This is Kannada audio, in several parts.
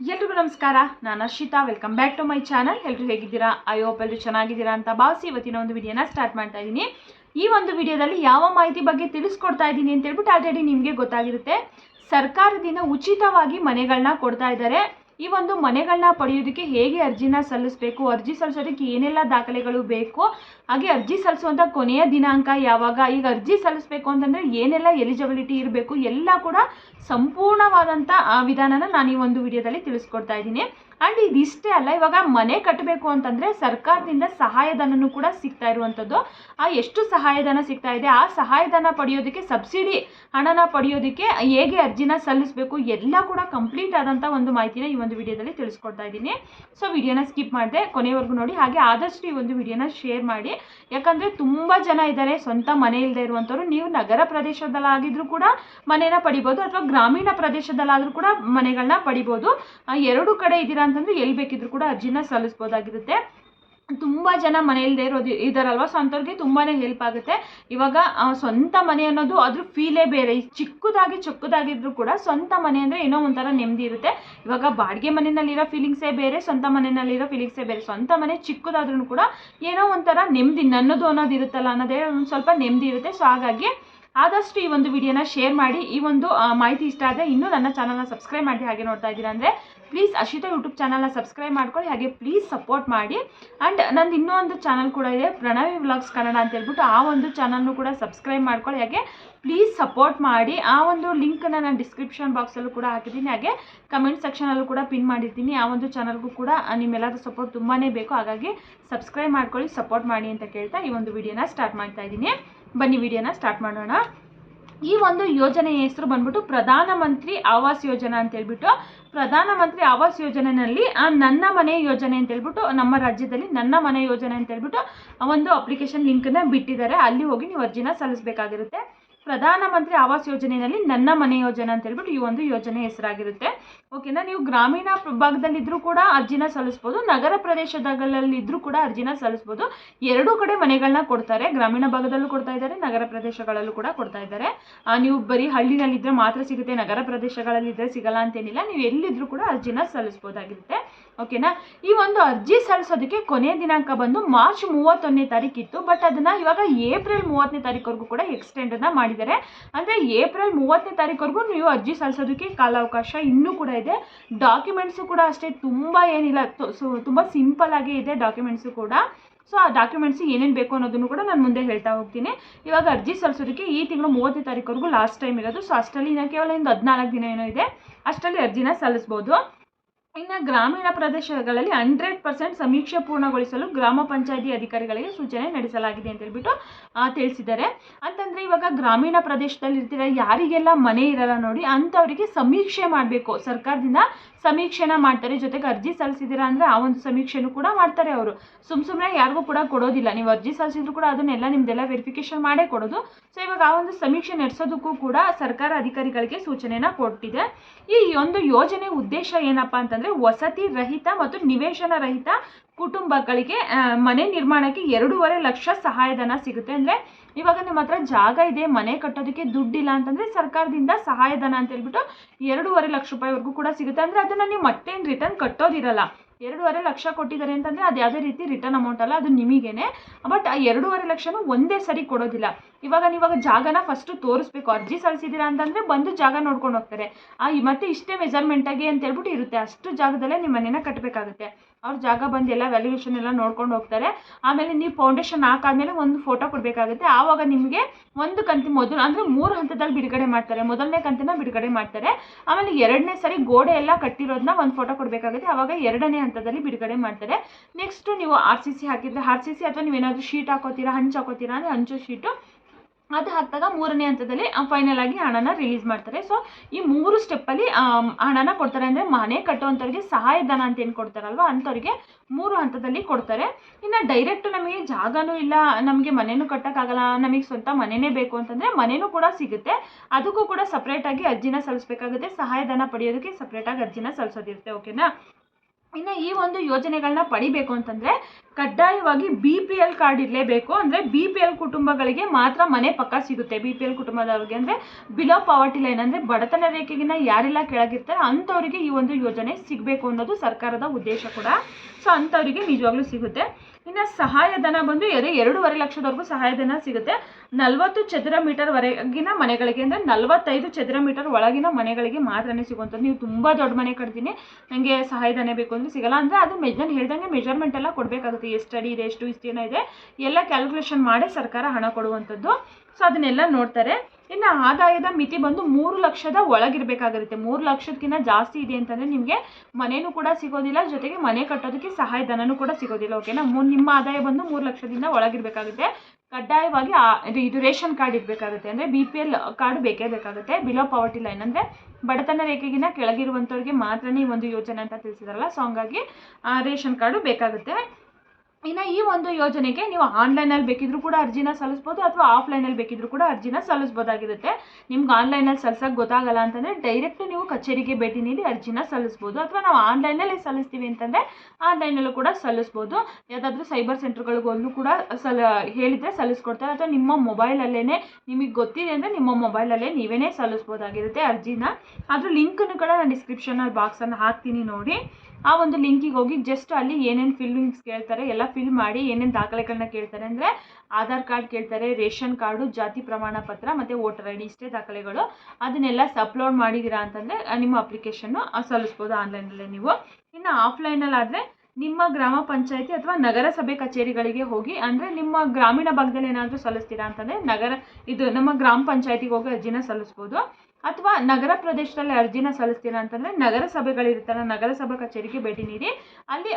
ಎಲ್ರಿಗೂ ನಮಸ್ಕಾರ, ನಾನು Arshita. Welcome back to my channel ಎಲ್ಲರೂ ಹೇಗಿದ್ದೀರಾ? ಐ ಹೋಪ್ ಎಲ್ಲರೂ ಚೆನ್ನಾಗಿದ್ದೀರಾ ಅಂತ ಭಾವಿಸಿ ಇವತ್ತಿನ ಒಂದು ವಿಡಿಯೋನ ಸ್ಟಾರ್ಟ್ ಮಾಡ್ತಾ ಇದ್ದೀನಿ ಈ ಒಂದು ವಿಡಿಯೋದಲ್ಲಿ ಯಾವ ಮಾಹಿತಿ ಬಗ್ಗೆ ತಿಳಿಸ್ಕೊಡ್ತಾ ಇದ್ದೀನಿ ಅಂತ ಹೇಳ್ಬಿಟ್ಟು ಆಲ್ರೆಡಿ ನಿಮಗೆ ಗೊತ್ತಾಗಿರುತ್ತೆ. ಸರ್ಕಾರದಿಂದ ಉಚಿತವಾಗಿ ಮನೆಗಳನ್ನ ಕೊಡ್ತಾ ಇದ್ದಾರೆ. ಈ ಒಂದು ಮನೆಗಳನ್ನ ಪಡೆಯೋದಕ್ಕೆ ಹೇಗೆ ಅರ್ಜಿನ ಸಲ್ಲಿಸಬೇಕು? ಅರ್ಜಿ ಸಲ್ಲಿಸೋದಕ್ಕೆ ಏನೆಲ್ಲ ದಾಖಲೆಗಳು ಬೇಕು ಹಾಗೆ ಅರ್ಜಿ ಸಲ್ಲಿಸುವಂಥ ಕೊನೆಯ ದಿನಾಂಕ ಯಾವಾಗ? ಈಗ ಅರ್ಜಿ ಸಲ್ಲಿಸಬೇಕು ಅಂತಂದರೆ ಏನೆಲ್ಲ ಎಲಿಜಿಬಿಲಿಟಿ ಇರಬೇಕು? ಎಲ್ಲ ಕೂಡ ಸಂಪೂರ್ಣವಾದಂಥ ಆ ವಿಧಾನನ ನಾನು ಈ ಒಂದು ವಿಡಿಯೋದಲ್ಲಿ ತಿಳಿಸ್ಕೊಡ್ತಾ ಇದ್ದೀನಿ. ಆ್ಯಂಡ್ ಇದಿಷ್ಟೇ ಅಲ್ಲ, ಇವಾಗ ಮನೆ ಕಟ್ಟಬೇಕು ಅಂತಂದರೆ ಸರ್ಕಾರದಿಂದ ಸಹಾಯಧನನೂ ಕೂಡ ಸಿಗ್ತಾ ಇರುವಂಥದ್ದು. ಆ ಎಷ್ಟು ಸಹಾಯಧನ ಸಿಗ್ತಾ ಇದೆ? ಆ ಸಹಾಯಧನ ಪಡೆಯೋದಕ್ಕೆ ಸಬ್ಸಿಡಿ ಹಣನ ಪಡೆಯೋದಕ್ಕೆ ಹೇಗೆ ಅರ್ಜಿನ ಸಲ್ಲಿಸಬೇಕು? ಎಲ್ಲ ಕೂಡ ಕಂಪ್ಲೀಟ್ ಆದಂಥ ಒಂದು ಮಾಹಿತಿನ ಈ ಒಂದು ವಿಡಿಯೋದಲ್ಲಿ ತಿಳಿಸ್ಕೊಡ್ತಾ ಇದ್ದೀನಿ. ಸೊ, ವಿಡಿಯೋನ ಸ್ಕಿಪ್ ಮಾಡಿದೆ ಕೊನೆವರೆಗೂ ನೋಡಿ. ಹಾಗೆ ಆದಷ್ಟು ಈ ಒಂದು ವಿಡಿಯೋನ ಶೇರ್ ಮಾಡಿ. ಯಾಕಂದರೆ ತುಂಬ ಜನ ಇದ್ದಾರೆ, ಸ್ವಂತ ಮನೆ ಇಲ್ಲದೆ ಇರುವಂಥವ್ರು. ನೀವು ನಗರ ಪ್ರದೇಶದಲ್ಲಾಗಿದ್ರೂ ಕೂಡ ಮನೇನ ಪಡಿಬೋದು, ಅಥವಾ ಗ್ರಾಮೀಣ ಪ್ರದೇಶದಲ್ಲಾದರೂ ಕೂಡ ಮನೆಗಳನ್ನ ಪಡಿಬೋದು. ಎರಡು ಕಡೆ ಇದ್ದೀರಾ ಅಂತಂದರೆ ಎಲ್ಲಿ ಬೇಕಿದ್ರು ಕೂಡ ಅರ್ಜಿನ ಸಲ್ಲಿಸ್ಬೋದಾಗಿರುತ್ತೆ. ತುಂಬ ಜನ ಮನೆಯಲ್ಲದೆ ಇರೋದು ಇದಾರಲ್ವಾ? ಸೊ ಅಂಥವ್ರಿಗೆ ತುಂಬಾ ಹೆಲ್ಪ್ ಆಗುತ್ತೆ. ಇವಾಗ ಸ್ವಂತ ಮನೆ ಅನ್ನೋದು ಅದ್ರ ಫೀಲೇ ಬೇರೆ. ಚಿಕ್ಕದಾಗಿ ಚೊಕ್ಕದಾಗಿದ್ರು ಕೂಡ ಸ್ವಂತ ಮನೆ ಅಂದರೆ ಏನೋ ಒಂಥರ ನೆಮ್ಮದಿ ಇರುತ್ತೆ. ಇವಾಗ ಬಾಡಿಗೆ ಮನೆಯಲ್ಲಿರೋ ಫೀಲಿಂಗ್ಸೇ ಬೇರೆ, ಸ್ವಂತ ಮನೆಯಲ್ಲಿರೋ ಫೀಲಿಂಗ್ಸೇ ಬೇರೆ. ಸ್ವಂತ ಮನೆ ಚಿಕ್ಕದಾದ್ರೂ ಕೂಡ ಏನೋ ಒಂಥರ ನೆಮ್ಮದಿ, ನನ್ನದು ಅನ್ನೋದು ಇರುತ್ತಲ್ಲ ಅನ್ನೋದೇ ಒಂದು ಸ್ವಲ್ಪ ನೆಮ್ಮದಿ ಇರುತ್ತೆ. ಸೊ ಹಾಗಾಗಿ ಆದಷ್ಟು ಈ ಒಂದು ವಿಡಿಯೋನ ಶೇರ್ ಮಾಡಿ. ಈ ಒಂದು ಮಾಹಿತಿ ಇಷ್ಟ ಆದರೆ ಇನ್ನೂ ನನ್ನ ಚಾನಲ್ನ ಸಬ್ಸ್ಕ್ರೈಬ್ ಮಾಡಿ, ಹಾಗೆ ನೋಡ್ತಾ ಇದ್ದೀರಾ ಅಂದರೆ ಪ್ಲೀಸ್ ಅಶಿತಾ ಯೂಟ್ಯೂಬ್ ಚಾನಲ್ನ ಸಬ್ಸ್ಕ್ರೈಬ್ ಮಾಡ್ಕೊಳ್ಳಿ, ಹಾಗೆ ಪ್ಲೀಸ್ ಸಪೋರ್ಟ್ ಮಾಡಿ. ಆ್ಯಂಡ್ ನಂದು ಇನ್ನೂ ಒಂದು ಚಾನಲ್ ಕೂಡ ಇದೆ ಪ್ರಣವಿ ವ್ಲಾಗ್ಸ್ ಕನ್ನಡ ಅಂತ ಹೇಳ್ಬಿಟ್ಟು ಆ ಒಂದು ಚಾನಲ್ನು ಕೂಡ ಸಬ್ಸ್ಕ್ರೈಬ್ ಮಾಡ್ಕೊಳ್ಳಿ, ಹಾಗೆ ಪ್ಲೀಸ್ ಸಪೋರ್ಟ್ ಮಾಡಿ. ಆ ಒಂದು ಲಿಂಕನ್ನು ನಾನು ಡಿಸ್ಕ್ರಿಪ್ಷನ್ ಬಾಕ್ಸಲ್ಲೂ ಕೂಡ ಹಾಕಿದ್ದೀನಿ, ಹಾಗೆ ಕಮೆಂಟ್ ಸೆಕ್ಷನಲ್ಲೂ ಕೂಡ ಪಿನ್ ಮಾಡಿರ್ತೀನಿ. ಆ ಒಂದು ಚಾನಲ್ಗೂ ಕೂಡ ನಿಮ್ಮೆಲ್ಲರ ಸಪೋರ್ಟ್ ತುಂಬಾ ಬೇಕು. ಹಾಗಾಗಿ ಸಬ್ಸ್ಕ್ರೈಬ್ ಮಾಡ್ಕೊಳ್ಳಿ ಸಪೋರ್ಟ್ ಮಾಡಿ ಅಂತ ಕೇಳ್ತಾ ಈ ಒಂದು ವಿಡಿಯೋನ ಸ್ಟಾರ್ಟ್ ಮಾಡ್ತಾ ಇದ್ದೀನಿ. ಬನ್ನಿ ವಿಡಿಯೋನ ಸ್ಟಾರ್ಟ್ ಮಾಡೋಣ. ಈ ಒಂದು ಯೋಜನೆಯ ಹೆಸರು ಬಂದ್ಬಿಟ್ಟು ಪ್ರಧಾನಮಂತ್ರಿ ಆವಾಸ್ ಯೋಜನಾ ಅಂತ ಹೇಳ್ಬಿಟ್ಟು ಪ್ರಧಾನಮಂತ್ರಿ ಆವಾಸ್ ಯೋಜನೆಯಲ್ಲಿ ನನ್ನ ಮನೆ ಯೋಜನೆ ಅಂತ ಹೇಳ್ಬಿಟ್ಟು, ನಮ್ಮ ರಾಜ್ಯದಲ್ಲಿ ನನ್ನ ಮನೆ ಯೋಜನೆ ಅಂತ ಹೇಳ್ಬಿಟ್ಟು ಒಂದು ಅಪ್ಲಿಕೇಶನ್ ಲಿಂಕನ್ನ ಬಿಟ್ಟಿದ್ದಾರೆ. ಅಲ್ಲಿ ಹೋಗಿ ನೀವು ಅರ್ಜಿನ ಸಲ್ಲಿಸಬೇಕಾಗಿರುತ್ತೆ. ಪ್ರಧಾನಮಂತ್ರಿ ಆವಾಸ್ ಯೋಜನೆಯಲ್ಲಿ ನನ್ನ ಮನೆ ಯೋಜನೆ ಅಂತ ಹೇಳ್ಬಿಟ್ಟು ಈ ಒಂದು ಯೋಜನೆ ಹೆಸರಾಗಿರುತ್ತೆ. ಓಕೆನಾ ನೀವು ಗ್ರಾಮೀಣ ಭಾಗದಲ್ಲಿದ್ದರೂ ಕೂಡ ಅರ್ಜಿನ ಸಲ್ಲಿಸ್ಬೋದು, ನಗರ ಪ್ರದೇಶದಲ್ಲಿದ್ದರೂ ಕೂಡ ಅರ್ಜಿನ ಸಲ್ಲಿಸ್ಬೋದು. ಎರಡೂ ಕಡೆ ಮನೆಗಳನ್ನ ಕೊಡ್ತಾರೆ, ಗ್ರಾಮೀಣ ಭಾಗದಲ್ಲೂ ಕೊಡ್ತಾ ಇದ್ದಾರೆ, ನಗರ ಪ್ರದೇಶಗಳಲ್ಲೂ ಕೂಡ ಕೊಡ್ತಾ ಇದ್ದಾರೆ. ನೀವು ಬರೀ ಹಳ್ಳಿನಲ್ಲಿದ್ದರೆ ಮಾತ್ರ ಸಿಗುತ್ತೆ, ನಗರ ಪ್ರದೇಶಗಳಲ್ಲಿದ್ದರೆ ಸಿಗಲ್ಲ ಅಂತೇನಿಲ್ಲ, ನೀವು ಎಲ್ಲಿದ್ದರೂ ಕೂಡ ಅರ್ಜಿನ ಸಲ್ಲಿಸ್ಬೋದಾಗಿರುತ್ತೆ. ಓಕೆನಾ? ಈ ಒಂದು ಅರ್ಜಿ ಸಲ್ಲಿಸೋದಕ್ಕೆ ಕೊನೆಯ ದಿನಾಂಕ ಬಂದು ಮಾರ್ಚ್ ಮೂವತ್ತೊಂದನೇ ತಾರೀಕಿತ್ತು ಬಟ್ ಅದನ್ನು ಇವಾಗ ಏಪ್ರಿಲ್ ಮೂವತ್ತನೇ ತಾರೀಕುವರೆಗೂ ಕೂಡ ಎಕ್ಸ್ಟೆಂಡನ್ನು ಮಾಡಿದ್ದಾರೆ. ಅಂದರೆ ಏಪ್ರಿಲ್ ಮೂವತ್ತನೇ ತಾರೀಕುವರೆಗೂ ನೀವು ಅರ್ಜಿ ಸಲ್ಲಿಸೋದಕ್ಕೆ ಕಾಲಾವಕಾಶ ಇನ್ನೂ ಕೂಡ ಇದೆ. ಡಾಕ್ಯುಮೆಂಟ್ಸು ಕೂಡ ಅಷ್ಟೇ ತುಂಬ ಏನಿಲ್ಲ. ತುಂಬ ಸಿಂಪಲ್ ಆಗಿ ಇದೆ ಡಾಕ್ಯುಮೆಂಟ್ಸು ಕೂಡ. ಸೊ ಆ ಡಾಕ್ಯುಮೆಂಟ್ಸ್ ಏನೇನು ಬೇಕು ಅನ್ನೋದನ್ನು ಕೂಡ ನಾನು ಮುಂದೆ ಹೇಳ್ತಾ ಹೋಗ್ತೀನಿ. ಇವಾಗ ಅರ್ಜಿ ಸಲ್ಲಿಸೋದಕ್ಕೆ ಈ ತಿಂಗಳು ಮೂವತ್ತನೇ ತಾರೀಕುವರೆಗೂ ಲಾಸ್ಟ್ ಟೈಮ್ ಇರೋದು. ಸೊ ಅಷ್ಟರಲ್ಲಿ ಇನ್ನೂ ಕೇವಲ ಒಂದು ಹದಿನಾಲ್ಕು ದಿನ ಏನೋ ಇದೆ. ಅಷ್ಟರಲ್ಲಿ ಅರ್ಜಿನ ಸಲ್ಲಿಸ್ಬೋದು. ಇನ್ನು ಗ್ರಾಮೀಣ ಪ್ರದೇಶಗಳಲ್ಲಿ ಹಂಡ್ರೆಡ್ ಪರ್ಸೆಂಟ್ ಸಮೀಕ್ಷೆ ಪೂರ್ಣಗೊಳಿಸಲು ಗ್ರಾಮ ಪಂಚಾಯತಿ ಅಧಿಕಾರಿಗಳಿಗೆ ಸೂಚನೆ ನಡೆಸಲಾಗಿದೆ ಅಂತ ಹೇಳ್ಬಿಟ್ಟು ತಿಳಿಸಿದ್ದಾರೆ. ಅಂತಂದರೆ ಇವಾಗ ಗ್ರಾಮೀಣ ಪ್ರದೇಶದಲ್ಲಿ ಇರ್ತೀರ ಯಾರಿಗೆಲ್ಲ ಮನೆ ಇರಲ್ಲ ನೋಡಿ, ಅಂಥವರಿಗೆ ಸಮೀಕ್ಷೆ ಮಾಡಬೇಕು. ಸರ್ಕಾರದಿಂದ ಸಮೀಕ್ಷೆನ ಮಾಡ್ತಾರೆ, ಜೊತೆಗೆ ಅರ್ಜಿ ಸಲ್ಲಿಸಿದ್ದೀರಾ ಅಂದರೆ ಆ ಒಂದು ಸಮೀಕ್ಷೆನೂ ಕೂಡ ಮಾಡ್ತಾರೆ ಅವರು. ಸುಮ್ ಸುಮ್ಮನೆ ಯಾರಿಗೂ ಕೂಡ ಕೊಡೋದಿಲ್ಲ. ನೀವು ಅರ್ಜಿ ಸಲ್ಲಿಸಿದ್ರು ಕೂಡ ಅದನ್ನೆಲ್ಲ ನಿಮ್ದೆಲ್ಲ ವೆರಿಫಿಕೇಶನ್ ಮಾಡೇ ಕೊಡೋದು. ಸೊ ಇವಾಗ ಆ ಒಂದು ಸಮೀಕ್ಷೆ ನಡೆಸೋದಕ್ಕೂ ಕೂಡ ಸರ್ಕಾರ ಅಧಿಕಾರಿಗಳಿಗೆ ಸೂಚನೆನ ಕೊಟ್ಟಿದೆ. ಈ ಒಂದು ಯೋಜನೆ ಉದ್ದೇಶ ಏನಪ್ಪ ಅಂತಂದರೆ ವಸತಿ ರಹಿತ ಮತ್ತು ನಿವೇಶನ ರಹಿತ ಕುಟುಂಬಗಳಿಗೆ ಮನೆ ನಿರ್ಮಾಣಕ್ಕೆ ಎರಡೂವರೆ ಲಕ್ಷ ಸಹಾಯಧನ ಸಿಗುತ್ತೆ. ಅಂದರೆ ಇವಾಗ ನಿಮ್ಮ ಹತ್ರ ಜಾಗ ಇದೆ, ಮನೆ ಕಟ್ಟೋದಕ್ಕೆ ದುಡ್ಡಿಲ್ಲ ಅಂತಂದರೆ ಸರ್ಕಾರದಿಂದ ಸಹಾಯಧನ ಅಂತ ಹೇಳ್ಬಿಟ್ಟು ಎರಡೂವರೆ ಲಕ್ಷ ರೂಪಾಯಿವರೆಗೂ ಕೂಡ ಸಿಗುತ್ತೆ. ಅಂದರೆ ಅದನ್ನು ನೀವು ಮತ್ತೇನು ರಿಟರ್ನ್ ಕಟ್ಟೋದಿರಲ್ಲ. ಎರಡೂವರೆ ಲಕ್ಷ ಕೊಟ್ಟಿದ್ದಾರೆ ಅಂತಂದರೆ ಅದು ಯಾವುದೇ ರೀತಿ ರಿಟರ್ನ್ ಅಮೌಂಟ್ ಅಲ್ಲ, ಅದು ನಿಮಗೇನೆ. ಬಟ್ ಆ ಎರಡೂವರೆ ಲಕ್ಷನೂ ಒಂದೇ ಸರಿ ಕೊಡೋದಿಲ್ಲ. ಇವಾಗ ನೀವಾಗ ಜಾಗನ ಫಸ್ಟು ತೋರಿಸ್ಬೇಕು, ಅರ್ಜಿ ಸಲ್ಲಿಸಿದ್ದೀರಾ ಅಂತಂದರೆ ಬಂದು ಜಾಗ ನೋಡ್ಕೊಂಡು ಹೋಗ್ತಾರೆ. ಆ ಮತ್ತೆ ಇಷ್ಟೇ ಮೆಜರ್ಮೆಂಟಾಗಿ ಅಂತ ಹೇಳ್ಬಿಟ್ಟು ಇರುತ್ತೆ. ಅಷ್ಟು ಜಾಗದಲ್ಲೇ ನಿಮ್ಮ ಮನೇನ ಕಟ್ಟಬೇಕಾಗುತ್ತೆ ಅವ್ರ ಜಾಗ ಬಂದು ಎಲ್ಲ ವ್ಯಾಲ್ಯೂಯೇಷನ್ ಎಲ್ಲ ನೋಡ್ಕೊಂಡು ಹೋಗ್ತಾರೆ. ಆಮೇಲೆ ನೀವು ಫೌಂಡೇಶನ್ ಹಾಕಾದ್ಮೇಲೆ ಒಂದು ಫೋಟೋ ಕೊಡಬೇಕಾಗುತ್ತೆ. ಆವಾಗ ನಿಮಗೆ ಒಂದು ಕಂತು ಮೊದಲು, ಅಂದರೆ ಮೂರು ಹಂತದಲ್ಲಿ ಬಿಡುಗಡೆ ಮಾಡ್ತಾರೆ. ಮೊದಲನೇ ಕಂತಿನ ಬಿಡುಗಡೆ ಮಾಡ್ತಾರೆ. ಆಮೇಲೆ ಎರಡನೇ ಸರಿ ಗೋಡೆ ಎಲ್ಲ ಕಟ್ಟಿರೋದನ್ನ ಒಂದು ಫೋಟೋ ಕೊಡಬೇಕಾಗುತ್ತೆ. ಆವಾಗ ಎರಡನೇ ಹಂತದಲ್ಲಿ ಬಿಡುಗಡೆ ಮಾಡ್ತಾರೆ. ನೆಕ್ಸ್ಟು ನೀವು ಆರ್ ಸಿ ಸಿ ಹಾಕಿದ್ರೆ ಆರ್ ಸಿ ಸಿ ಅಥವಾ ನೀವೇನಾದರೂ ಶೀಟ್ ಹಾಕೋತೀರಾ, ಹಂಚು ಹಾಕೋತೀರಾ ಅಂದರೆ ಹಂಚು ಶೀಟು ಅದು ಹಾಕಿದಾಗ ಮೂರನೇ ಹಂತದಲ್ಲಿ ಫೈನಲ್ ಆಗಿ ಹಣನ ರಿಲೀಸ್ ಮಾಡ್ತಾರೆ. ಸೊ ಈ ಮೂರು ಸ್ಟೆಪ್ಪಲ್ಲಿ ಹಣನ ಕೊಡ್ತಾರೆ ಅಂದರೆ ಮನೆ ಕಟ್ಟುವಂಥವ್ರಿಗೆ ಸಹಾಯಧನ ಅಂತ ಏನು ಕೊಡ್ತಾರಲ್ವ? ಅಂಥವ್ರಿಗೆ ಮೂರು ಹಂತದಲ್ಲಿ ಕೊಡ್ತಾರೆ. ಇನ್ನು ಡೈರೆಕ್ಟ್ ನಮಗೆ ಜಾಗನೂ ಇಲ್ಲ, ನಮಗೆ ಮನೆನೂ ಕಟ್ಟೋಕ್ಕಾಗಲ್ಲ, ನಮಗೆ ಸ್ವಂತ ಮನೆನೇ ಬೇಕು ಅಂತಂದರೆ ಮನೆಯೂ ಕೂಡ ಸಿಗುತ್ತೆ. ಅದಕ್ಕೂ ಕೂಡ ಸಪ್ರೇಟಾಗಿ ಅರ್ಜಿನ ಸಲ್ಲಿಸಬೇಕಾಗುತ್ತೆ. ಸಹಾಯಧನ ಪಡೆಯೋದಕ್ಕೆ ಸಪ್ರೇಟಾಗಿ ಅರ್ಜಿನ ಸಲ್ಲಿಸೋದಿರುತ್ತೆ ಓಕೆನಾ ಇನ್ನು ಈ ಒಂದು ಯೋಜನೆಗಳನ್ನ ಪಡಿಬೇಕು ಅಂತಂದರೆ ಕಡ್ಡಾಯವಾಗಿ ಬಿ ಪಿ ಎಲ್ ಕಾರ್ಡ್ ಇರಲೇಬೇಕು. ಅಂದರೆ ಬಿ ಪಿ ಎಲ್ ಕುಟುಂಬಗಳಿಗೆ ಮಾತ್ರ ಮನೆ ಪಕ್ಕ ಸಿಗುತ್ತೆ. ಬಿ ಪಿ ಎಲ್ ಕುಟುಂಬದವ್ರಿಗೆ ಅಂದರೆ ಬಿಲೋ ಪಾವರ್ಟಿ ಲೈನ್ ಅಂದರೆ ಬಡತನ ರೇಖೆಗಿನ ಯಾರೆಲ್ಲ ಕೆಳಗಿರ್ತಾರೆ ಅಂಥವರಿಗೆ ಈ ಒಂದು ಯೋಜನೆ ಸಿಗಬೇಕು ಅನ್ನೋದು ಸರ್ಕಾರದ ಉದ್ದೇಶ ಕೂಡ. ಸೊ ಅಂಥವರಿಗೆ ನಿಜವಾಗ್ಲೂ ಸಿಗುತ್ತೆ. ಇನ್ನು ಸಹಾಯಧನ ಬಂದು ಎರೆ ಎರಡೂವರೆ ಲಕ್ಷದವರೆಗೂ ಸಹಾಯಧನ ಸಿಗುತ್ತೆ. ನಲವತ್ತು ಚದರ ಮೀಟರ್ ವರೆಗಿನ ಮನೆಗಳಿಗೆ, ಅಂದರೆ ನಲವತ್ತೈದು ಚದರ ಮೀಟರ್ ಒಳಗಿನ ಮನೆಗಳಿಗೆ ಮಾತ್ರನೇ ಸಿಗುವಂಥದ್ದು. ನೀವು ತುಂಬ ದೊಡ್ಡ ಮನೆ ಕಟ್ತೀನಿ ನನಗೆ ಸಹಾಯಧನ ಬೇಕು ಅಂದರೆ ಸಿಗಲ್ಲ. ಅಂದರೆ ಅದು ಮೆಜ್ ನಾನು ಹೇಳ್ದಂಗೆ ಮೆಜರ್ಮೆಂಟ್ ಎಲ್ಲ ಕೊಡಬೇಕಾಗುತ್ತೆ. ಎಷ್ಟು ಅಡಿ ಇದೆ ಎಷ್ಟು ಇಷ್ಟೇನ ಇದೆ. ಎಲ್ಲ ಕ್ಯಾಲ್ಕುಲೇಷನ್ ಮಾಡಿ ಸರ್ಕಾರ ಹಣ ಕೊಡುವಂಥದ್ದು. ಸೊ ಅದನ್ನೆಲ್ಲ ನೋಡ್ತಾರೆ. ಇನ್ನು ಆದಾಯದ ಮಿತಿ ಬಂದು ಮೂರು ಲಕ್ಷದ ಒಳಗಿರಬೇಕಾಗಿರುತ್ತೆ. ಮೂರು ಲಕ್ಷಕ್ಕಿಂತ ಜಾಸ್ತಿ ಇದೆ ಅಂತಂದರೆ ನಿಮಗೆ ಮನೆಯೂ ಕೂಡ ಸಿಗೋದಿಲ್ಲ, ಜೊತೆಗೆ ಮನೆ ಕಟ್ಟೋದಕ್ಕೆ ಸಹಾಯಧನನೂ ಕೂಡ ಸಿಗೋದಿಲ್ಲ. ಓಕೆನಾ ನಿಮ್ಮ ಆದಾಯ ಬಂದು ಮೂರು ಲಕ್ಷದಿಂದ ಒಳಗಿರಬೇಕಾಗುತ್ತೆ. ಕಡ್ಡಾಯವಾಗಿ ಇದು ರೇಷನ್ ಕಾರ್ಡ್ ಇರಬೇಕಾಗುತ್ತೆ. ಅಂದರೆ ಬಿ ಪಿ ಎಲ್ ಕಾರ್ಡ್ ಬೇಕೇ ಬೇಕಾಗುತ್ತೆ. ಬಿಲೋ ಪಾವರ್ಟಿ ಲೈನ್ ಅಂದರೆ ಬಡತನ ರೇಖೆಗಿನ ಕೆಳಗಿರುವಂಥವ್ರಿಗೆ ಮಾತ್ರನೇ ಈ ಒಂದು ಯೋಜನೆ ಅಂತ ತಿಳಿಸಿದಾರಲ್ಲ. ಸೊ ಹಂಗಾಗಿ ರೇಷನ್ ಕಾರ್ಡು ಬೇಕಾಗುತ್ತೆ. ಇನ್ನು ಈ ಒಂದು ಯೋಜನೆಗೆ ನೀವು ಆನ್ಲೈನಲ್ಲಿ ಬೇಕಿದ್ರೂ ಕೂಡ ಅರ್ಜಿನ ಸಲ್ಲಿಸ್ಬೋದು ಅಥವಾ ಆಫ್ಲೈನಲ್ಲಿ ಬೇಕಿದ್ರೂ ಕೂಡ ಅರ್ಜಿನ ಸಲ್ಲಿಸ್ಬೋದಾಗಿರುತ್ತೆ. ನಿಮ್ಗೆ ಆನ್ಲೈನಲ್ಲಿ ಸಲ್ಸೋಕ್ಕೆ ಗೊತ್ತಾಗಲ್ಲ ಅಂತಂದರೆ ಡೈರೆಕ್ಟ್ ನೀವು ಕಚೇರಿಗೆ ಭೇಟಿ ನೀಡಿ ಅರ್ಜಿನ ಸಲ್ಲಿಸ್ಬೋದು. ಅಥವಾ ನಾವು ಆನ್ಲೈನಲ್ಲಿ ಸಲ್ಲಿಸ್ತೀವಿ ಅಂತಂದರೆ ಆನ್ಲೈನಲ್ಲೂ ಕೂಡ ಸಲ್ಲಿಸ್ಬೋದು. ಯಾವುದಾದ್ರೂ ಸೈಬರ್ ಸೆಂಟರ್ಗಳಿಗೂ ಕೂಡ ಸಲ, ಹೇಳಿದರೆ ಸಲ್ಲಿಸ್ಕೊಡ್ತಾರೆ. ಅಥವಾ ನಿಮ್ಮ ಮೊಬೈಲಲ್ಲೇ ನಿಮಗೆ ಗೊತ್ತಿದೆ ಅಂದರೆ ನಿಮ್ಮ ಮೊಬೈಲಲ್ಲೇ ನೀವೇ ಸಲ್ಲಿಸ್ಬೋದಾಗಿರುತ್ತೆ ಅರ್ಜಿನ. ಅದ್ರ ಲಿಂಕನ್ನು ಕೂಡ ನಾನು ಡಿಸ್ಕ್ರಿಪ್ಷನಲ್ಲಿ ಬಾಕ್ಸನ್ನು ಹಾಕ್ತೀನಿ ನೋಡಿ. ಆ ಒಂದು ಲಿಂಕಿಗೆ ಹೋಗಿ ಜಸ್ಟ್ ಅಲ್ಲಿ ಏನೇನು ಫಿಲ್ಲಿಂಗ್ಸ್ ಕೇಳ್ತಾರೆ, ಎಲ್ಲ ಫಿಲ್ ಮಾಡಿ ಏನೇನು ದಾಖಲೆಗಳನ್ನ ಕೇಳ್ತಾರೆ ಅಂದರೆ ಆಧಾರ್ ಕಾರ್ಡ್ ಕೇಳ್ತಾರೆ, ರೇಷನ್ ಕಾರ್ಡು, ಜಾತಿ ಪ್ರಮಾಣ ಪತ್ರ ಮತ್ತು ವೋಟರ್ ಐ ಡಿ ಇಷ್ಟೇ ದಾಖಲೆಗಳು. ಅದನ್ನೆಲ್ಲ ಅಪ್ಲೋಡ್ ಮಾಡಿದ್ದೀರಾ ಅಂತಂದರೆ ನಿಮ್ಮ ಅಪ್ಲಿಕೇಶನ್ನು ಸಲ್ಲಿಸ್ಬೋದು ಆನ್ಲೈನಲ್ಲೇ ನೀವು. ಇನ್ನು ಆಫ್ಲೈನಲ್ಲಾದರೆ ನಿಮ್ಮ ಗ್ರಾಮ ಪಂಚಾಯತಿ ಅಥವಾ ನಗರಸಭೆ ಕಚೇರಿಗಳಿಗೆ ಹೋಗಿ ಅಂದರೆ ನಿಮ್ಮ ಗ್ರಾಮೀಣ ಭಾಗದಲ್ಲಿ ಏನಾದರೂ ಸಲ್ಲಿಸ್ತೀರಾ ಅಂತಂದರೆ ನಗರ, ಇದು ನಮ್ಮ ಗ್ರಾಮ ಪಂಚಾಯತಿಗೆ ಹೋಗಿ ಅರ್ಜಿನ ಸಲ್ಲಿಸ್ಬೋದು. ಅಥವಾ ನಗರ ಪ್ರದೇಶದಲ್ಲಿ ಅರ್ಜಿನ ಸಲ್ಲಿಸ್ತೀರಾ ಅಂತಂದರೆ ನಗರಸಭೆಗಳಿರುತ್ತಲ್ಲ, ನಗರಸಭಾ ಕಚೇರಿಗೆ ಭೇಟಿ ನೀಡಿ, ಅಲ್ಲಿ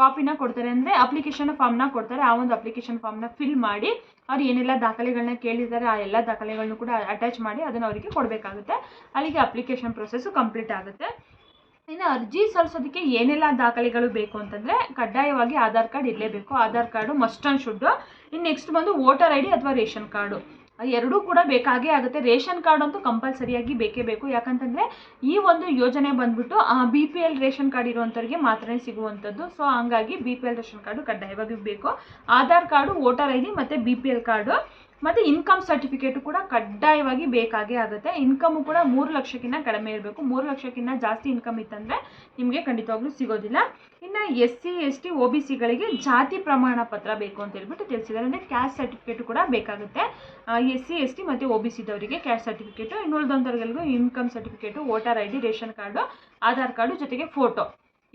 ಕಾಪಿನ ಕೊಡ್ತಾರೆ ಅಂದರೆ ಅಪ್ಲಿಕೇಶನ್ ಫಾರ್ಮ್ನ ಕೊಡ್ತಾರೆ. ಆ ಒಂದು ಅಪ್ಲಿಕೇಶನ್ ಫಾರ್ಮ್ನ ಫಿಲ್ ಮಾಡಿ ಅವ್ರು ಏನೆಲ್ಲ ದಾಖಲೆಗಳನ್ನ ಕೇಳಿದ್ದಾರೆ, ಆ ಎಲ್ಲ ದಾಖಲೆಗಳನ್ನು ಕೂಡ ಅಟ್ಯಾಚ್ ಮಾಡಿ ಅದನ್ನು ಅವರಿಗೆ ಕೊಡಬೇಕಾಗುತ್ತೆ. ಅಲ್ಲಿಗೆ ಅಪ್ಲಿಕೇಶನ್ ಪ್ರೊಸೆಸ್ಸು ಕಂಪ್ಲೀಟ್ ಆಗುತ್ತೆ. ಇನ್ನು ಅರ್ಜಿ ಸಲ್ಲಿಸೋದಕ್ಕೆ ಏನೆಲ್ಲ ದಾಖಲೆಗಳು ಬೇಕು ಅಂತಂದರೆ ಕಡ್ಡಾಯವಾಗಿ ಆಧಾರ್ ಕಾರ್ಡ್ ಇರಲೇಬೇಕು. Aadhaar card must and should ಇನ್ನು ನೆಕ್ಸ್ಟ್ ಬಂದು ವೋಟರ್ ಐ ಡಿ ಅಥವಾ ರೇಷನ್ ಕಾರ್ಡು. ಎರಡೂ ಕೂಡ ಬೇಕಾಗೇ ಆಗುತ್ತೆ. ರೇಷನ್ ಕಾರ್ಡ್ ಅಂತೂ ಕಂಪಲ್ಸರಿಯಾಗಿ ಬೇಕೇ ಬೇಕು. ಯಾಕಂತಂದರೆ ಈ ಒಂದು ಯೋಜನೆ ಬಂದ್ಬಿಟ್ಟು B P L ration card ಇರುವಂಥವ್ರಿಗೆ ಮಾತ್ರ ಸಿಗುವಂಥದ್ದು. ಸೊ ಹಂಗಾಗಿ B P L ration card ಕಡ್ಡಾಯವಾಗಿ ಬೇಕು. Aadhaar card, voter I D ಮತ್ತು ಬಿ ಪಿ ಎಲ್ ಕಾರ್ಡು. ಮತ್ತು ಇನ್ಕಮ್ ಸರ್ಟಿಫಿಕೇಟು ಕೂಡ ಕಡ್ಡಾಯವಾಗಿ ಬೇಕಾಗೇ ಆಗುತ್ತೆ. ಇನ್ಕಮು ಕೂಡ ಮೂರು ಲಕ್ಷಕ್ಕಿಂತ ಕಡಿಮೆ ಇರಬೇಕು. ಮೂರು ಲಕ್ಷಕ್ಕಿಂತ ಜಾಸ್ತಿ ಇನ್ಕಮ್ ಇತ್ತಂದರೆ ನಿಮಗೆ ಖಂಡಿತವಾಗ್ಲೂ ಸಿಗೋದಿಲ್ಲ. ಇನ್ನು S C S T O B ಸಿಗಳಿಗೆ ಜಾತಿ ಪ್ರಮಾಣ ಪತ್ರ ಬೇಕು ಅಂತ ಹೇಳ್ಬಿಟ್ಟು ತಿಳಿಸಿದ್ದಾರೆ. ಅಂದರೆ ಕ್ಯಾಸ್ಟ್ ಸರ್ಟಿಫಿಕೇಟ್ ಕೂಡ ಬೇಕಾಗುತ್ತೆ. ಎಸ್ ಸಿ ಎಸ್ ಟಿ ಮತ್ತು ಒ ಬಿ ಸಿದವರಿಗೆ ಕ್ಯಾಸ್ಟ್ ಸರ್ಟಿಫಿಕೇಟು ಇನ್ನು ಉಳಿದಂಥವ್ರಿಗೆಲ್ಗೂ income certificate voter I D ration card, Aadhaar card ಜೊತೆಗೆ ಫೋಟೋ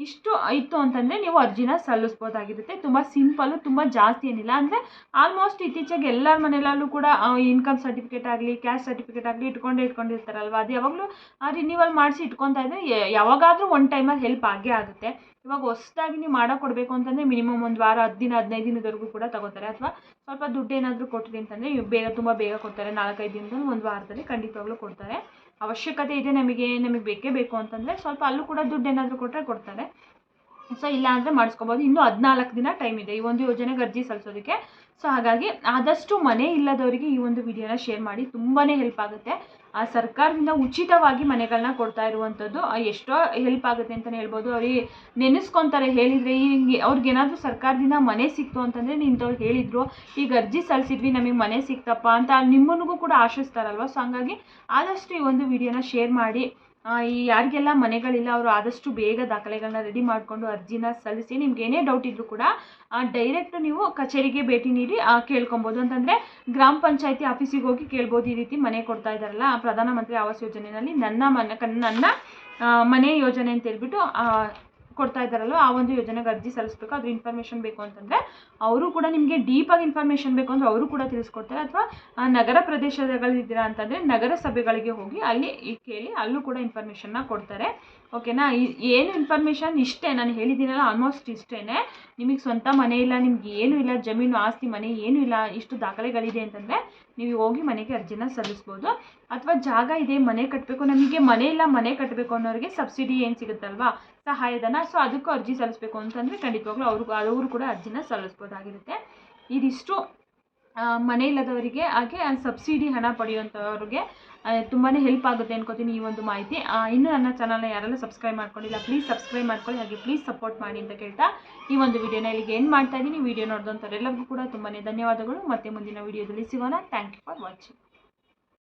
ಇಷ್ಟು ಇತ್ತು ಅಂತಂದರೆ ನೀವು ಅರ್ಜಿನ ಸಲ್ಲಿಸ್ಬೋದಾಗಿರುತ್ತೆ. ತುಂಬ ಸಿಂಪಲ್ಲು, ತುಂಬ ಜಾಸ್ತಿ ಏನಿಲ್ಲ. ಅಂದರೆ ಆಲ್ಮೋಸ್ಟ್ ಇತ್ತೀಚೆಗೆ ಎಲ್ಲರ ಮನೆಯಲ್ಲೂ ಕೂಡ ಇನ್ಕಮ್ ಸರ್ಟಿಫಿಕೇಟ್ ಆಗಲಿ ಕ್ಯಾಶ್ ಸರ್ಟಿಫಿಕೇಟ್ ಆಗಲಿ ಇಟ್ಕೊಂಡೇ ಇಟ್ಕೊಂಡಿರ್ತಾರಲ್ವ ಅದು ಯಾವಾಗಲೂ ರಿನ್ಯೂವಲ್ ಮಾಡಿಸಿ ಇಟ್ಕೊತಾ ಇದ್ದರೆ ಯಾವಾಗಾದರೂ ಒನ್ ಟೈಮಲ್ಲಿ ಹೆಲ್ಪ್ ಆಗೇ ಆಗುತ್ತೆ. ಇವಾಗ ಹೊಸದಾಗಿ ನೀವು ಮಾಡೋ ಕೊಡಬೇಕು ಅಂತಂದರೆ ಮಿನಿಮಮ್ ಒಂದು ವಾರ ಹತ್ತು ದಿನ, ಹದಿನೈದು ದಿನದವರೆಗೂ ಕೂಡ ತಗೋತಾರೆ. ಅಥವಾ ಸ್ವಲ್ಪ ದುಡ್ಡು ಏನಾದರೂ ಕೊಟ್ಟಿರಿ ಅಂತಂದರೆ ಬೇಗ, ತುಂಬ ಬೇಗ ಕೊಡ್ತಾರೆ. ನಾಲ್ಕೈದು ದಿನದಲ್ಲಿ ಒಂದು ವಾರದಲ್ಲಿ ಖಂಡಿತವಾಗ್ಲೂ ಕೊಡ್ತಾರೆ. ಅವಶ್ಯಕತೆ ಇದೆ ನಮಗೆ ನಮಗೆ ಬೇಕೇ ಬೇಕು ಅಂತಂದರೆ ಸ್ವಲ್ಪ ಅಲ್ಲೂ ಕೂಡ ದುಡ್ಡು ಏನಾದರೂ ಕೊಟ್ಟರೆ ಕೊಡ್ತಾರೆ. ಸೊ ಇಲ್ಲ ಅಂದರೆ ಮಾಡಿಸ್ಕೋಬೋದು. ಇನ್ನೂ ಹದಿನಾಲ್ಕು ದಿನ ಟೈಮ್ ಇದೆ. ಈ ಒಂದು ಯೋಜನೆಗೆ ಅರ್ಜಿ ಸಲ್ಲಿಸೋದಕ್ಕೆ. ಸೊ ಹಾಗಾಗಿ ಆದಷ್ಟು ಮನೆ ಇಲ್ಲದವರಿಗೆ ಈ ಒಂದು ವಿಡಿಯೋನ ಶೇರ್ ಮಾಡಿ. ತುಂಬಾ ಹೆಲ್ಪ್ ಆಗುತ್ತೆ. ಆ ಸರ್ಕಾರದಿಂದ ಉಚಿತವಾಗಿ ಮನೆಗಳನ್ನ ಕೊಡ್ತಾ ಇರುವಂಥದ್ದು ಎಷ್ಟೋ ಹೆಲ್ಪ್ ಆಗುತ್ತೆ ಅಂತಲೇ ಹೇಳ್ಬೋದು. ಅವ್ರಿಗೆ ನೆನೆಸ್ಕೊತಾರೆ, ಹೇಳಿದರೆ ಹಿಂಗೆ ಅವ್ರಿಗೆ ಏನಾದರೂ ಸರ್ಕಾರದಿಂದ ಮನೆ ಸಿಕ್ತು ಅಂತಂದರೆ ನಿಂತವ್ರು ಹೇಳಿದರು, ಈಗ ಅರ್ಜಿ ಸಲ್ಲಿಸಿದ್ವಿ, ನಮಗೆ ಮನೆ ಸಿಕ್ತಪ್ಪ ಅಂತ ನಿಮ್ಮನಿಗೂ ಕೂಡ ಆಶಿಸ್ತಾರಲ್ವ? ಸೊ ಹಂಗಾಗಿ ಆದಷ್ಟು ಈ ಒಂದು ವಿಡಿಯೋನ ಶೇರ್ ಮಾಡಿ. ಈ ಯಾರಿಗೆಲ್ಲ ಮನೆಗಳಿಲ್ಲ, ಅವರು ಆದಷ್ಟು ಬೇಗ ದಾಖಲೆಗಳನ್ನ ರೆಡಿ ಮಾಡಿಕೊಂಡು ಅರ್ಜಿನ ಸಲ್ಲಿಸಿ ನಿಮ್ಗೆ ಏನೇ ಡೌಟ್ ಇದ್ದರೂ ಕೂಡ ಡೈರೆಕ್ಟ್ ನೀವು ಕಚೇರಿಗೆ ಭೇಟಿ ನೀಡಿ ಕೇಳ್ಕೊಬೋದು. ಅಂತಂದರೆ ಗ್ರಾಮ ಪಂಚಾಯತಿ ಆಫೀಸಿಗೆ ಹೋಗಿ ಕೇಳ್ಬೋದು. ಈ ರೀತಿ ಮನೆ ಕೊಡ್ತಾ ಇದ್ದಾರಲ್ಲ ಪ್ರಧಾನಮಂತ್ರಿ ಆವಾಸ್ ಯೋಜನೆಯಲ್ಲಿ ನನ್ನ ಮನೆ ನನ್ನ ಮನೆ ಯೋಜನೆ ಅಂತ ಹೇಳ್ಬಿಟ್ಟು ಕೊಡ್ತಾ ಇದ್ದಾರಲ್ಲ ಆ ಒಂದು ಯೋಜನೆಗೆ ಅರ್ಜಿ ಸಲ್ಲಿಸ್ಬೇಕು, ಅದ್ರ ಇನ್ಫಾರ್ಮೇಷನ್ ಬೇಕು ಅಂತಂದರೆ ಅವರು ಕೂಡ ನಿಮಗೆ ಡೀಪಾಗಿ ಇನ್ಫಾರ್ಮೇಷನ್ ಬೇಕು ಅಂದರೆ ಅವರು ಕೂಡ ತಿಳಿಸ್ಕೊಡ್ತಾರೆ. ಅಥವಾ ನಗರ ಪ್ರದೇಶಗಳಿದ್ದೀರಾ ಅಂತಂದರೆ ನಗರ ಸಭೆಗಳಿಗೆ ಹೋಗಿ ಅಲ್ಲಿ ಕೇಳಿ ಅಲ್ಲೂ ಕೂಡ ಇನ್ಫಾರ್ಮೇಷನ್ನ ಕೊಡ್ತಾರೆ. ಓಕೆನಾ? ಏನು ಇನ್ಫಾರ್ಮೇಷನ್ ಇಷ್ಟೇ? ನಾನು ಹೇಳಿದ್ದೀನಲ್ಲ ಆಲ್ಮೋಸ್ಟ್ ಇಷ್ಟೇ ನಿಮಗೆ ಸ್ವಂತ ಮನೆ ಇಲ್ಲ, ನಿಮ್ಗೆ ಏನೂ ಇಲ್ಲ, ಜಮೀನು, ಆಸ್ತಿ, ಮನೆ ಏನೂ ಇಲ್ಲ, ಇಷ್ಟು ದಾಖಲೆಗಳಿದೆ ಅಂತಂದರೆ ನೀವು ಹೋಗಿ ಮನೆಗೆ ಅರ್ಜಿನ ಸಲ್ಲಿಸ್ಬೋದು. ಅಥವಾ ಜಾಗ ಇದೆ, ಮನೆ ಕಟ್ಟಬೇಕು ನಮಗೆ ಮನೆ ಇಲ್ಲ, ಮನೆ ಕಟ್ಟಬೇಕು ಅನ್ನೋರಿಗೆ ಸಬ್ಸಿಡಿ ಏನು ಸಿಗುತ್ತಲ್ವಾ? ಸಹಾಯಧನ. ಸೊ ಅದಕ್ಕೂ ಅರ್ಜಿ ಸಲ್ಲಿಸ್ಬೇಕು ಅಂತಂದರೆ ಖಂಡಿತವಾಗ್ಲೂ ಅವ್ರಿಗೂ, ಅವರು ಕೂಡ ಅರ್ಜಿನ ಸಲ್ಲಿಸ್ಬೋದಾಗಿರುತ್ತೆ. ಇದಿಷ್ಟು. ಮನೆ ಇಲ್ಲದವರಿಗೆ ಹಾಗೆ ಸಬ್ಸಿಡಿ ಹಣ ಪಡೆಯುವಂಥವ್ರಿಗೆ ತುಂಬಾ ಹೆಲ್ಪ್ ಆಗುತ್ತೆ ಅನ್ಕೋತೀನಿ ಈ ಒಂದು ಮಾಹಿತಿ. ಇನ್ನೂ ನನ್ನ ಚಾನಲ್ನ ಯಾರೆಲ್ಲ ಸಬ್ಸ್ಕ್ರೈಬ್ ಮಾಡ್ಕೊಂಡಿಲ್ಲ ಪ್ಲೀಸ್ ಸಬ್ಸ್ಕ್ರೈಬ್ ಮಾಡ್ಕೊಳ್ಳಿ, ಹಾಗೆ ಪ್ಲೀಸ್ ಸಪೋರ್ಟ್ ಮಾಡಿ ಅಂತ ಕೇಳ್ತಾ ಈ ಒಂದು ವಿಡಿಯೋನ ಇಲ್ಲಿಗೆ ಏನು ಮಾಡ್ತಾ ಇದ್ದೀನಿ. ವಿಡಿಯೋ ನೋಡಿದಂಥವ್ರೆಲ್ಲರಿಗೂ ಕೂಡ ತುಂಬಾ ಧನ್ಯವಾದಗಳು. ಮತ್ತೆ ಮುಂದಿನ ವಿಡಿಯೋದಲ್ಲಿ ಸಿಗೋಣ. Thank you for watching